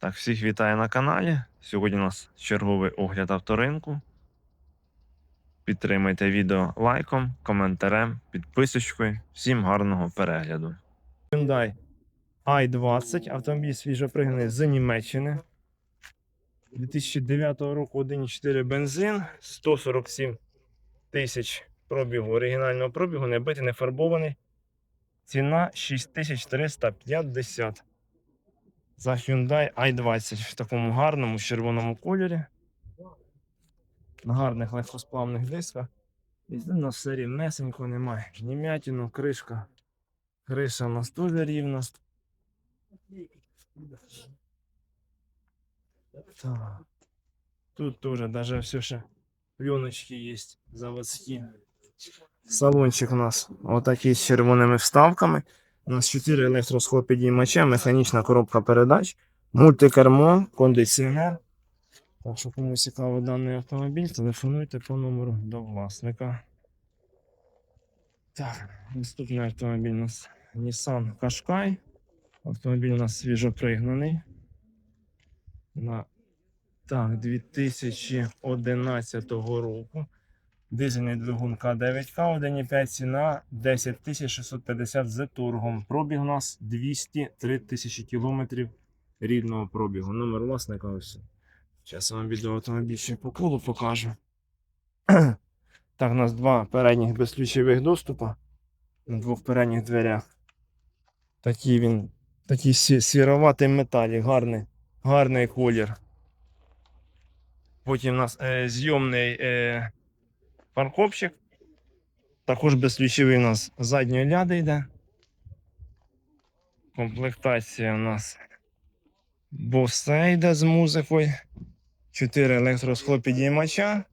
Так, всіх вітаю на каналі. Сьогодні у нас черговий огляд авторинку. Підтримайте відео лайком, коментарем, підписочкою. Всім гарного перегляду. Hyundai i20, автомобіль свіжопригнаний з Німеччини. 2009 року 1,4 бензин, 147 тисяч пробігу, оригінального пробігу, не битий, не фарбований. Ціна 6350 за Hyundai i20 в такому гарному червоному кольорі. На гарних легкосплавних дисках. І у нас все рівнесенько немає. Німятіну, кришка. Криша у нас теж рівна. Так. Тут теж даже все ще пленочки є заводські. Салончик у нас отакий з червоними вставками. У нас 4 електросхопідіймача, механічна коробка передач, мультикермо, кондиціонер. Так що комусь цікаво даний автомобіль, телефонуйте по номеру до власника. Так, наступний автомобіль у нас Nissan Qashqai. Автомобіль у нас свіжопригнаний. На так, 2011 року. Дизельний двигун К9К 1,5 ціна 10 650 з торгом. Пробіг у нас 203 тисячі кілометрів рідного пробігу. Номер власника ось. Зараз вам відео автомобіль ще по колу покажу. так, у нас два передніх безключових доступа на двох передніх дверях. Такий він, такий сіроватий металік, гарний, гарний колір. Потім у нас е, зйомний е, парковщик. Також безключовий у нас задньої ляди йде. Комплектація у нас босе йде з музикою. 4 електросхлопідіймача.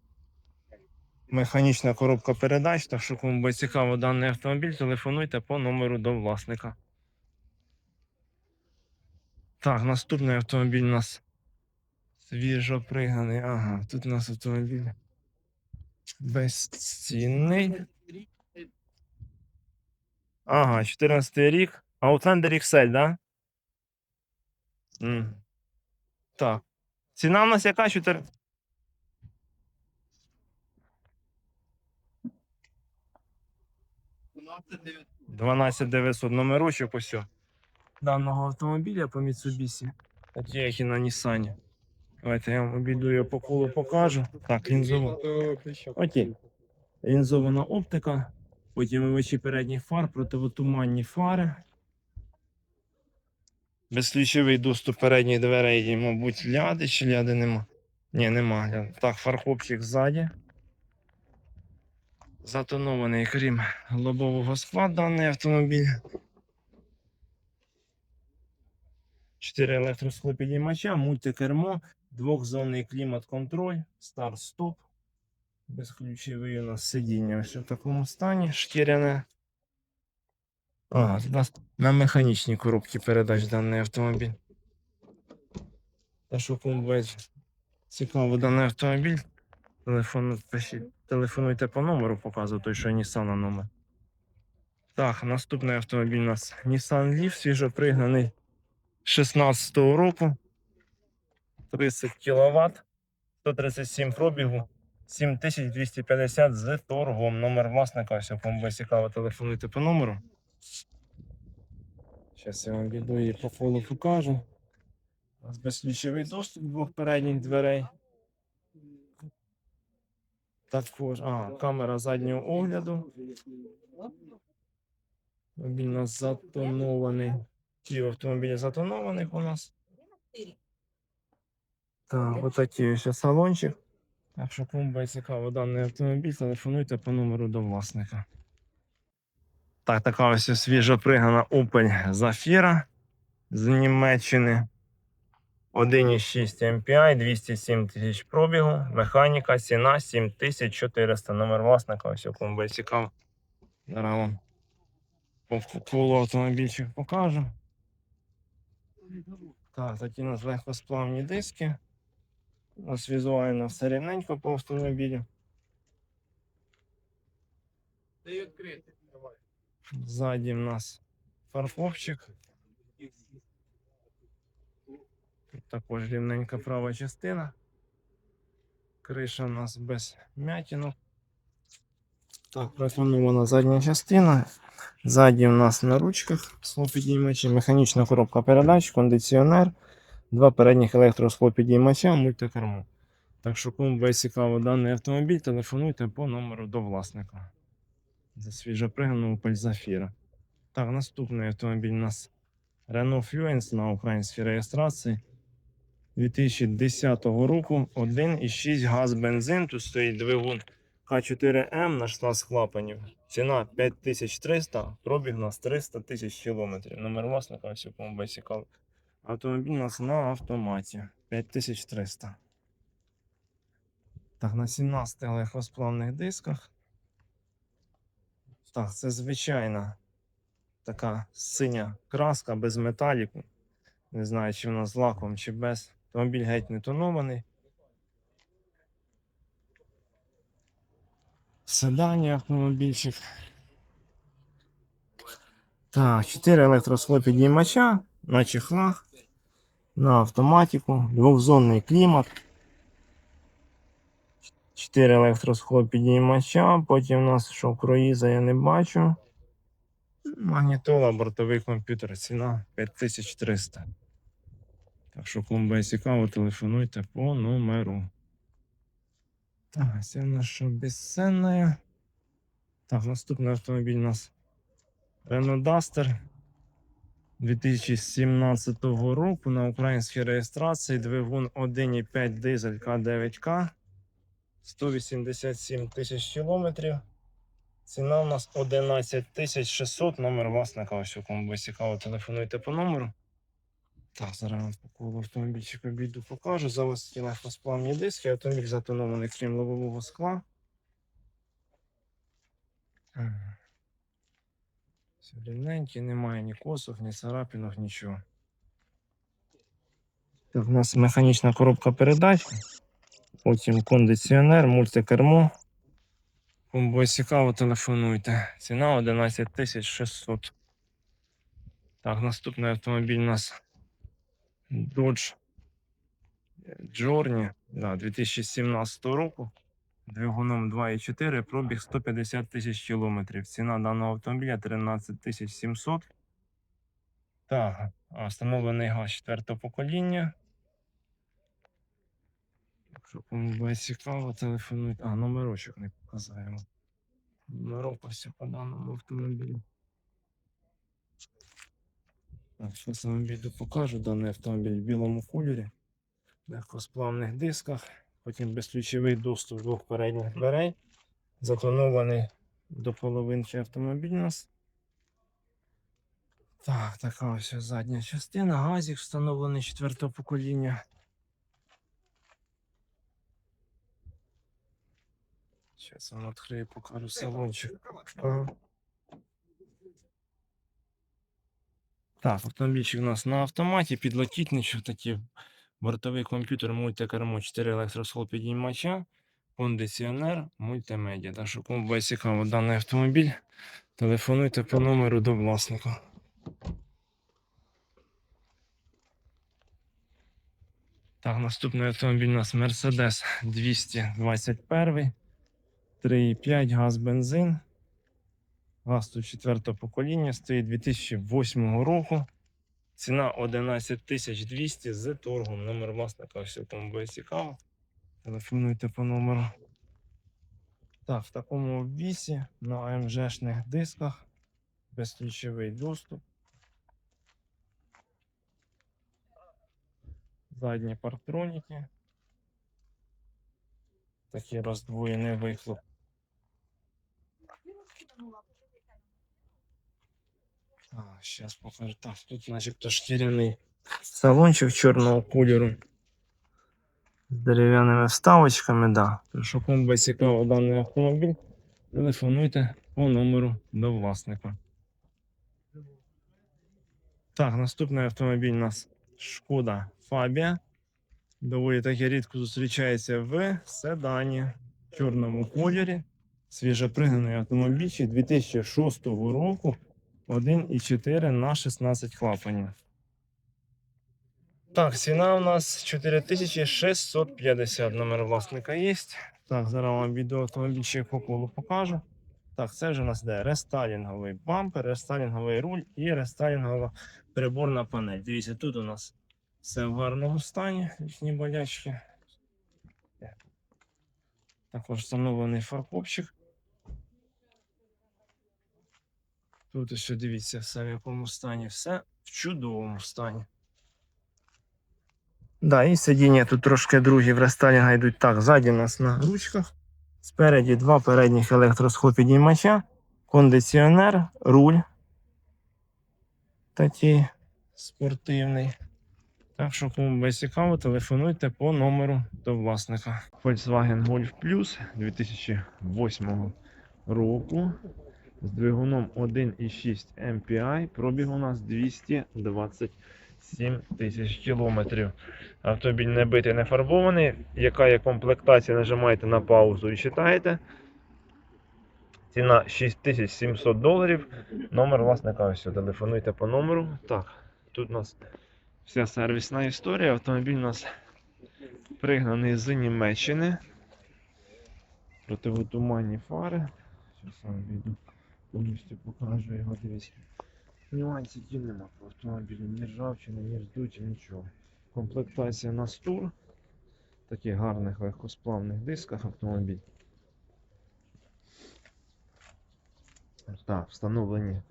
Механічна коробка передач. Так що кому буде цікаво даний автомобіль, телефонуйте по номеру до власника. Так, наступний автомобіль у нас свіжо пригнаний. Ага, тут у нас автомобіль безцінний. Ага, 14 рік. Outlander XL, да? М. Так. Ціна у нас яка? 4... дев'ять. 12900 номерочок ось. Даного автомобіля по Mitsubishi. Такі, як і на Nissan. Давайте я вам обійду його по колу покажу. Так, лінзово. Окей. Лінзована оптика. Потім вимичі передніх фар, противотуманні фари. Безключовий доступ передніх дверей, мабуть, ляди чи ляди нема. Ні, нема. Так, фаркопчик ззаді. Затонований, крім лобового скла, даний автомобіль. Чотири електросклопідіймача, мультикермо, двохзонний клімат-контроль, старт-стоп. Безключовий у нас сидіння ось в такому стані, шкіряне. Тут у нас на механічній коробці передач даний автомобіль. Та що кому цікаво даний автомобіль, телефон, телефонуйте по номеру, показую той, що Nissan номер. Так, наступний автомобіль у нас Nissan Leaf, свіжопригнаний 16-го року. 30 кВт, 137 пробігу. 7250 з торгом. Номер власника, ось кому буде цікаво, телефонуйте по номеру. Зараз я вам віду і по колу покажу. У нас безключовий доступ двох передніх дверей. Також, а, камера заднього огляду. Нас затонований. Ті автомобілі затонованих у нас. Так, отакий ось салончик. Якщо кому буде цікаво даний автомобіль, телефонуйте по номеру до власника. Так, така ось свіжо пригнана Opel Zafira з Німеччини. 1,6 MPI, 207 тисяч пробігу, механіка, ціна 7400. Номер власника, ось кому буде цікаво. Зараз вам по колу автомобільчик покажу. Так, такі у нас легкосплавні диски. У нас візуально все рівненько по автомобілю. Ти відкритий. Давай. Ззаді в нас фарфовчик. також рівненька права частина. Криша у нас без м'ятінок. Так, профанована задня частина. Ззаді у нас на ручках склопідіймачі, механічна коробка передач, кондиціонер, два передніх електросклопідіймача, мультикермо. Так що, кому буде цікаво даний автомобіль, телефонуйте по номеру до власника. За свіжопригнаного Opel Zafira. Так, наступний автомобіль у нас Renault Fluence на українській реєстрації 2010 року 1,6 газ бензин. Тут стоїть двигун К4М на 16 клапанів. Ціна 5300, пробіг у нас 300 тисяч кілометрів. Номер власника, ось кому цікаво. Автомобіль у нас на автоматі 5300. Так, на 17 легкосплавних дисках. Так, це звичайна така синя краска без металіку. Не знаю, чи вона з лаком, чи без. Автомобіль геть не тонований. Седані автомобільчик. Так, 4 електросхлопідіймача на чехлах, на автоматику, двохзонний клімат. 4 електросхлопідіймача, потім у нас що круїза я не бачу. Магнітола, бортовий комп'ютер, ціна 5300. Так що, буде цікаво, телефонуйте по номеру. Так, це в нас. Так, наступний автомобіль у нас Renault Duster 2017 року на українській реєстрації двигун 1,5 дизель К9К 187 тисяч кілометрів. Ціна у нас 11 тисяч 600, номер власника, ось кому буде цікаво, телефонуйте по номеру. Так, зараз по колу автомобільчик обійду покажу. Заводські легкосплавні диски, автомобіль затонований крім лобового скла. Рівненький, немає ні косок, ні царапінок, нічого. Так, у нас механічна коробка передач, потім кондиціонер, мультикермо. Кому буде цікаво, телефонуйте. Ціна 11 600. Так, наступний автомобіль у нас Dodge Journey да, 2017 року. Двигуном 2,4, пробіг 150 тисяч кілометрів. Ціна даного автомобіля 13 тисяч 700. Так, встановлений газ 4 покоління. Якщо кому буде цікаво, телефонуйте. А, номерочок не показаємо. Номерок по даному автомобілю. Так, зараз вам відео покажу даний автомобіль в білому кольорі. Легкосплавних дисках. Потім безключовий доступ двох передніх дверей. Запланований до половинки автомобіль у нас. Так, така ось задня частина. Газик встановлений четвертого покоління. Зараз вам відкрию, покажу салончик. Так, автомобільчик у нас на автоматі, підлокітничок такі. Бортовий комп'ютер, мультикермо, 4 електросхол підіймача, кондиціонер, мультимедіа. Так що кому буде цікаво даний автомобіль, телефонуйте по номеру до власника. Так, наступний автомобіль у нас Mercedes 221, 3,5 газ бензин. Газ тут четвертого покоління, стоїть 2008 року. Ціна 11 200 з торгом. Номер власника, все кому буде цікаво. Телефонуйте по номеру. Так, в такому обвісі на АМЖшних дисках безключовий доступ. Задні парктроніки. Такий роздвоєний вихлоп. А, сейчас покажу. Тут, начебто, шкіряний салончик чорного кольору. З дерев'яними вставочками, да. Якщо кому буде цікаво даний автомобіль, телефонуйте по номеру до власника. Так, наступний автомобіль у нас Шкода Фабія. Доволі таки рідко зустрічається в седані в чорному кольорі. Свіжопригнаний автомобіль 2006 року. 1,4 на 16 клапанів. Так, ціна у нас 4650 номер власника є. Так, зараз вам відео автомобільчик по колу покажу. Так, це вже у нас йде рестайлінговий бампер, рестайлінговий руль і рестайлінгова приборна панель. Дивіться, тут у нас все в гарному стані, їхні болячки. Також встановлений фаркопчик. Тут ще дивіться, все в якому стані, все в чудовому стані. Да, і сидіння тут трошки другі в рестайлінга йдуть так. Ззаді у нас на ручках. Спереді два передніх електросхопідіймача, кондиціонер, руль. Такий спортивний. Так що, кому буде цікаво, телефонуйте по номеру до власника. Volkswagen Golf Plus 2008 року. З двигуном 1,6 MPI. Пробіг у нас 227 тисяч кілометрів. Автомобіль не битий, не фарбований. Яка є комплектація, нажимаєте на паузу і читаєте. Ціна 6700 доларів. Номер власника ось. Телефонуйте по номеру. Так, тут у нас вся сервісна історія. Автомобіль у нас пригнаний з Німеччини. Противотуманні фари. Зараз відео повністю покажу його. Дивіться. Нюансів нема по автомобілю. Ні ржавчини, ні рздуті, нічого. Комплектація на тур. Таких гарних легкосплавних дисках автомобіль. Так, встановлені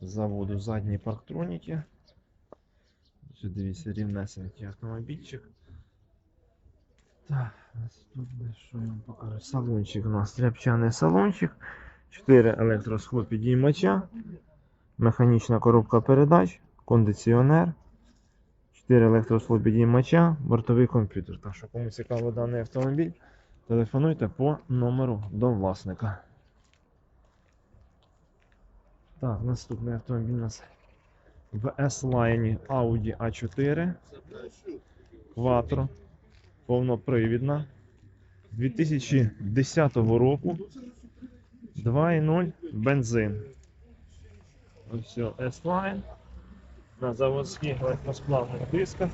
з заводу задні парктроніки. Ще дивіться, рівнесенький автомобільчик. Так, наступне, що я вам покажу? Салончик у нас тряпчаний салончик. 4 електросход підіймача, механічна коробка передач, кондиціонер. 4 електросход підіймача, бортовий комп'ютер. Так що кому цікаво даний автомобіль, телефонуйте по номеру до власника. Так, наступний автомобіль у нас в S-Line Audi A4 Quattro, повнопривідна. 2010 року 2.0 бензин. Ось S-Line на заводських легкосплавних дисках.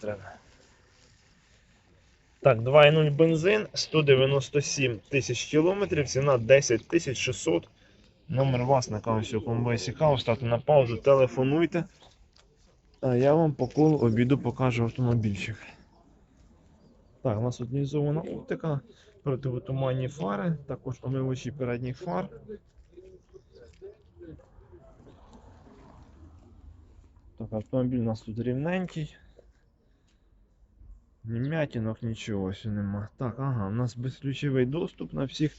Так. Так, 2.0 бензин, 197 тисяч кілометрів, ціна 10 тисяч 600. Номер власника ось у цікаво, ставте на паузу, телефонуйте. А я вам по колу обіду покажу автомобільчик. Так, у нас тут організована оптика, противотуманні фари, також омивачі передніх фар. Так, автомобіль у нас тут рівненький. Ні м'ятінок, нічого нема. Так, ага, у нас безключовий доступ на всіх